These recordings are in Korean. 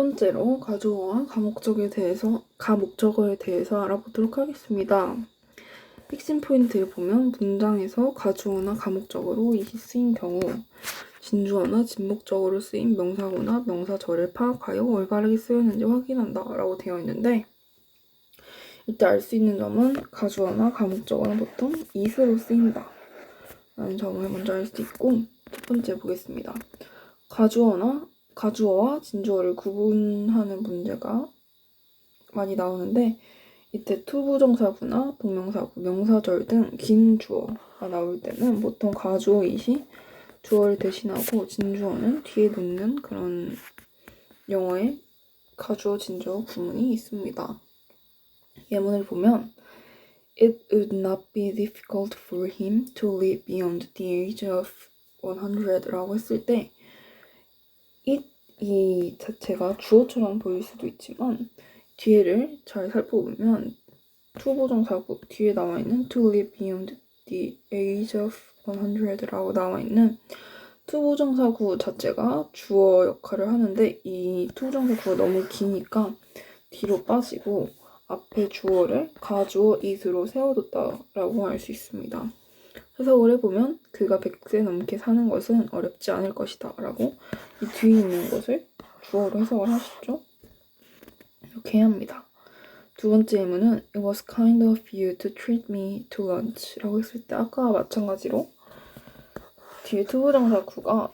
번째로 가주어와 가목적에 대해서 가목적어에 대해서 알아보도록 하겠습니다. 핵심 포인트를 보면 문장에서 가주어나 가목적어로 이시 쓰인 경우 진주어나 진목적어로 쓰인 명사구나 명사절을 파악하여 올바르게 쓰였는지 확인한다 라고 되어 있는데 이때 알 수 있는 점은 가주어나 가목적어는 보통 이수로 쓰인다 라는 점을 먼저 알 수 있고 첫 번째 보겠습니다. 가주어나 가주어와 진주어를 구분하는 문제가 많이 나오는데 이때 투부정사구나 동명사구, 명사절 등 긴 주어가 나올 때는 보통 가주어 이시 주어를 대신하고 진주어는 뒤에 놓는 그런 영어의 가주어 진주어 구문이 있습니다. 예문을 보면 It would not be difficult for him to live beyond the age of 100라고 했을 때 it 이 자체가 주어처럼 보일 수도 있지만 뒤에를 잘 살펴보면 투부정사구 뒤에 나와 있는 to live beyond the age of 100라고 나와 있는 투부정사구 자체가 주어 역할을 하는데 이 투부정사구가 너무 기니까 뒤로 빠지고 앞에 주어를 가주어 it으로 세워뒀다라고 할 수 있습니다. 해석을 해보면 그가 100세 넘게 사는 것은 어렵지 않을 것이다 라고 이 뒤에 있는 것을 주어로 해석을 하시죠. 이렇게 합니다. 두 번째 예문은 It was kind of you to treat me to lunch 라고 했을 때 아까와 마찬가지로 뒤에 투부정사구가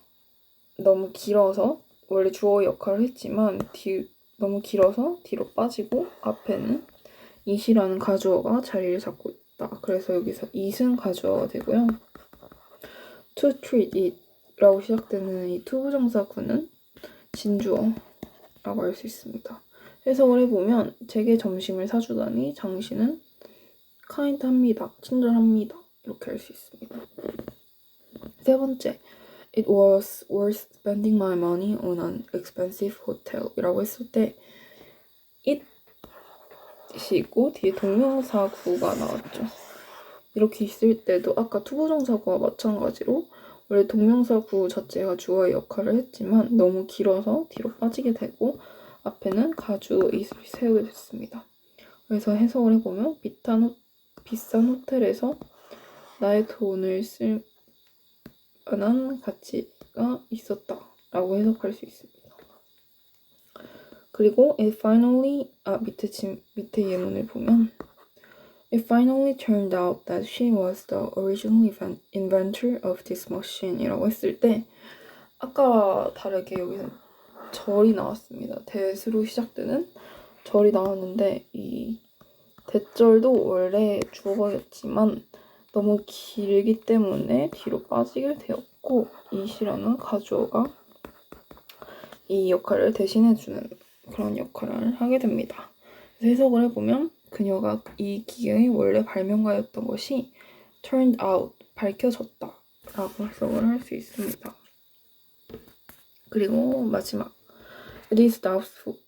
너무 길어서 원래 주어 역할을 했지만 뒤, 너무 길어서 뒤로 빠지고 앞에는 it이라는 가주어가 자리를 잡고 있다. 그래서 여기서 it은 가주어가 되고요. to treat it 라고 시작되는 이 투부정사구는 진주어라고 할 수 있습니다. 해석을 해보면 제게 점심을 사주다니 당신은 kind합니다. 친절합니다. 이렇게 할 수 있습니다. 세 번째, it was worth spending my money on an expensive hotel 이라고 했을 때 it 이 있고 뒤에 동명사구가 나왔죠. 이렇게 있을 때도 아까 투부정사구와 마찬가지로 원래 동명사구 자체가 주어의 역할을 했지만 너무 길어서 뒤로 빠지게 되고 앞에는 가주 it을 세우게 됐습니다. 그래서 해석을 해보면 비싼, 호, 비싼 호텔에서 나의 돈을 쓸 만한 가치가 있었다 라고 해석할 수 있습니다. 그리고 it finally 아 밑에 지, 밑에 예문을 보면 It finally turned out that she was the original inventor of this machine 이라고 했을 때 아까와 다르게 여기서 절이 나왔습니다. 대수로 시작되는 절이 나왔는데 이 대절도 원래 주어였지만 너무 길기 때문에 뒤로 빠지게 되었고 이시라는 가주어가 이 역할을 대신해주는 그런 역할을 하게 됩니다. 해석을 해보면 그녀가 이 기계의 원래 발명가였던 것이 turned out, 밝혀졌다 라고 해석을 할 수 있습니다. 그리고 마지막 It is doubtful,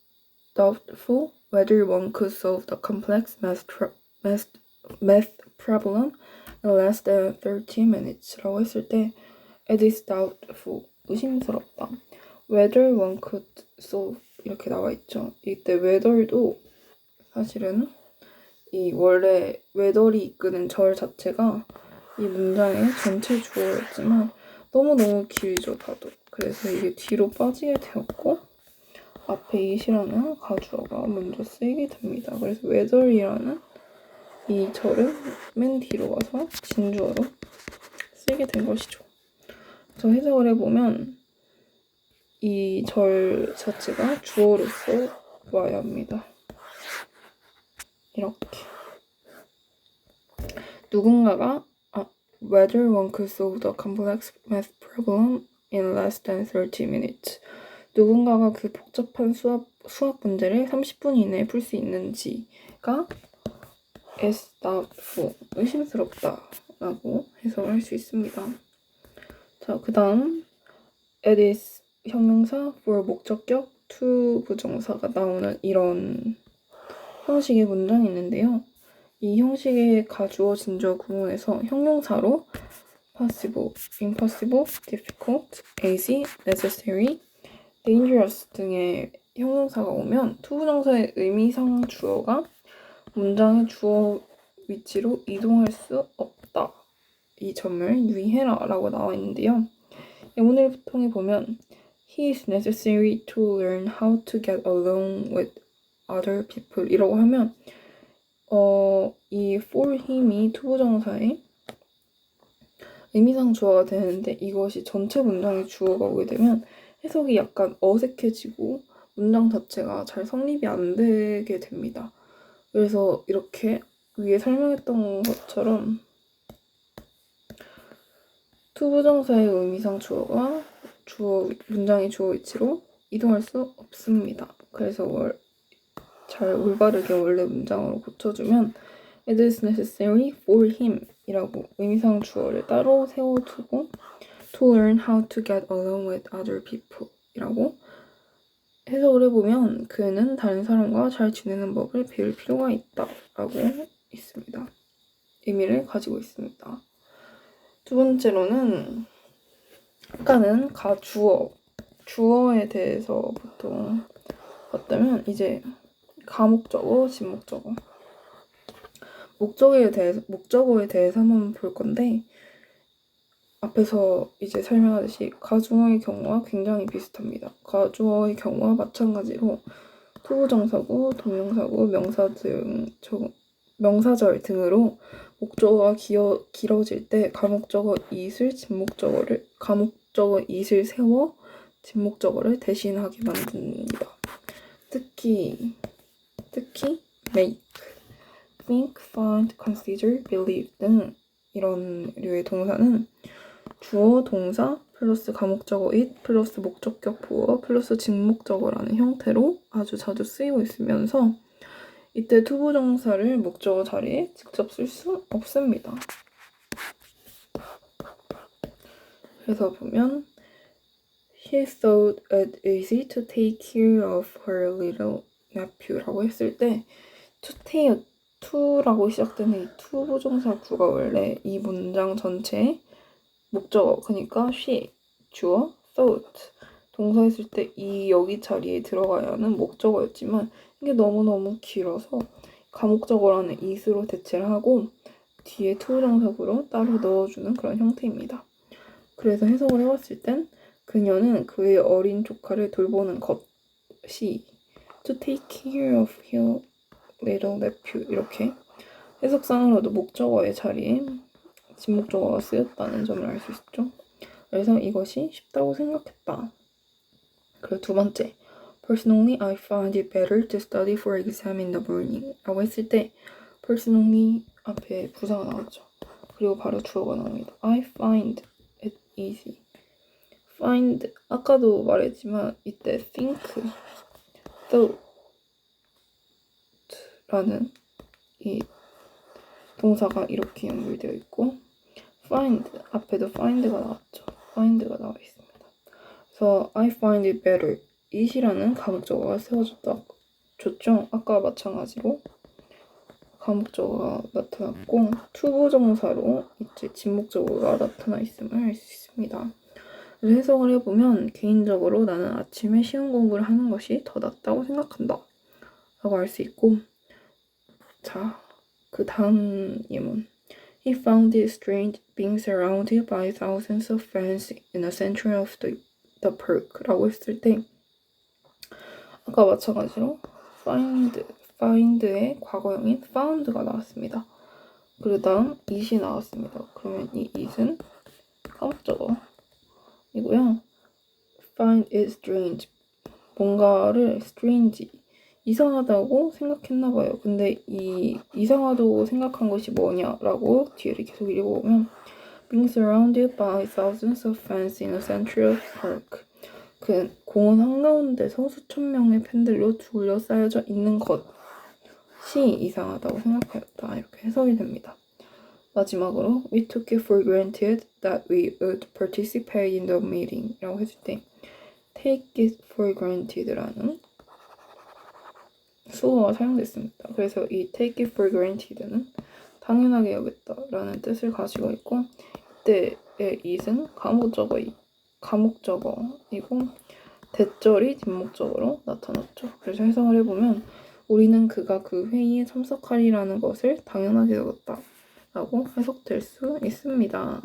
doubtful whether one could solve the complex math, math, math problem in less than 30 minutes 라고 했을 때 It is doubtful, 의심스럽다. Whether one could solve 이렇게 나와 있죠. 이때 whether도 사실은 이 원래 whether이 이끄는 절 자체가 이 문장의 전체 주어였지만 너무너무 길죠, 다도. 그래서 이게 뒤로 빠지게 되었고 앞에 it이라는 가주어가 먼저 쓰이게 됩니다. 그래서 whether이라는 이 절은 맨 뒤로 와서 진주어로 쓰이게 된 것이죠. 그래서 해석을 해보면 이 절 자체가 주어로서 와야 합니다. 이렇게 누군가가 아, whether one could solve the complex math problem in less than 30 minutes 누군가가 그 복잡한 수학, 수학 문제를 30분 이내에 풀 수 있는지가 is doubtful 의심스럽다 라고 해석을 할 수 있습니다. 자, 그 다음 it is 형용사 for 목적격 to 부정사가 나오는 이런 형식의 문장이 있는데요. 이 형식의 가주어 진주어 구문에서 형용사로 possible, impossible, difficult, easy, necessary, dangerous 등의 형용사가 오면 투부정사의 의미상 주어가 문장의 주어 위치로 이동할 수 없다. 이 점을 유의해라 라고 나와 있는데요. 예문을 통해 보면 He is necessary to learn how to get along with other people 이라고 하면 어, 이 for him이 투부정사의 의미상 주어가 되는데 이것이 전체 문장의 주어가 오게 되면 해석이 약간 어색해지고 문장 자체가 잘 성립이 안 되게 됩니다. 그래서 이렇게 위에 설명했던 것처럼 투부정사의 의미상 주어가 주어 문장의 주어 위치로 이동할 수 없습니다. 그래서 월, 잘 올바르게 원래 문장으로 고쳐주면 It is necessary for him 이라고 의미상 주어를 따로 세워두고 to learn how to get along with other people 이라고 해석을 해보면 그는 다른 사람과 잘 지내는 법을 배울 필요가 있다 라고 있습니다. 의미를 가지고 있습니다. 두 번째로는 아까는 가주어 주어에 대해서 보통 봤다면 이제 가목적어, 진목적어 목적어에 대해서 목적어에 대해서 한번 볼 건데 앞에서 이제 설명하듯이 가주어의 경우와 굉장히 비슷합니다. 가주어의 경우와 마찬가지로 투부정사구, 동명사구, 명사 등 명사절 등으로 목적어가 기어, 길어질 때 가목적어 이슬, 진목적어를 가목적어 이슬 세워 진목적어를 대신하게 만듭니다. 특히 특히 make, think, find, consider, believe 등 이런 류의 동사는 주어, 동사, 플러스 가목적어 it, 플러스 목적격 보어, 플러스 직목적어라는 형태로 아주 자주 쓰이고 있으면서 이때 투부 정사를 목적어 자리에 직접 쓸 수 없습니다. 그래서 보면 He thought it easy to take care of her little nephew라고 했을 때 to take, to라고 시작되는 이 투부정사 구가 원래 이 문장 전체의 목적어 그러니까 she, 주어, thought 동사 했을 때 이 여기 자리에 들어가야 하는 목적어였지만 이게 너무너무 길어서 가목적어라는 it으로 대체를 하고 뒤에 투부정사구로 따로 넣어주는 그런 형태입니다. 그래서 해석을 해봤을 땐 그녀는 그의 어린 조카를 돌보는 것이 to take care of your little nephew 이렇게 해석상으로도 목적어의 자리에 진목적어가 쓰였다는 점을 알 수 있죠. 그래서 이것이 쉽다고 생각했다. 그리고 두 번째, personally I find it better to study for exam in the morning 라고 했을 때 personally 앞에 부사가 나왔죠. 그리고 바로 주어가 나옵니다. I find it easy. find 아까도 말했지만 이때 think, thought 라는 이 동사가 이렇게 연결되어 있고 find 앞에도 find가 나왔죠. find가 나와 있습니다. 그래서 I find it better it이라는 가목적어가 세워졌다. 좋죠? 아까 마찬가지로 가목적어가 나타났고 투부정사로 이제 진목적어가 나타나 있음을 알 수 있습니다. 해석을 해보면 개인적으로 나는 아침에 시험 공부를 하는 것이 더 낫다고 생각한다. 라고 할 수 있고 자, 그 다음 예문. He found it strange being surrounded by thousands of fans in the center of the, the park 라고 했을 때 아까 마찬가지로 find, find의 과거형인 found가 나왔습니다. 그 다음 it이 나왔습니다. 그러면 이 it은 가목적어 이고요. find it strange 뭔가를 strange 이상하다고 생각했나 봐요. 근데 이 이상하다고 생각한 것이 뭐냐라고 뒤를 계속 읽어보면 being surrounded by thousands of fans in a central park 그 공원 한가운데서 수천 명의 팬들로 둘러싸여져 있는 것이 이상하다고 생각하였다. 이렇게 해석이 됩니다. 마지막으로 We took it for granted that we would participate in the meeting 라고 했을 때 take it for granted라는 수어가 사용됐습니다. 그래서 이 take it for granted는 당연하게 여겼다라는 뜻을 가지고 있고 이때의 it은 감옥적어 감옥적어이고 대절이 뒷목적으로 나타났죠. 그래서 해석을 해보면 우리는 그가 그 회의에 참석하리라는 것을 당연하게 여겼다. 라고 해석될 수 있습니다.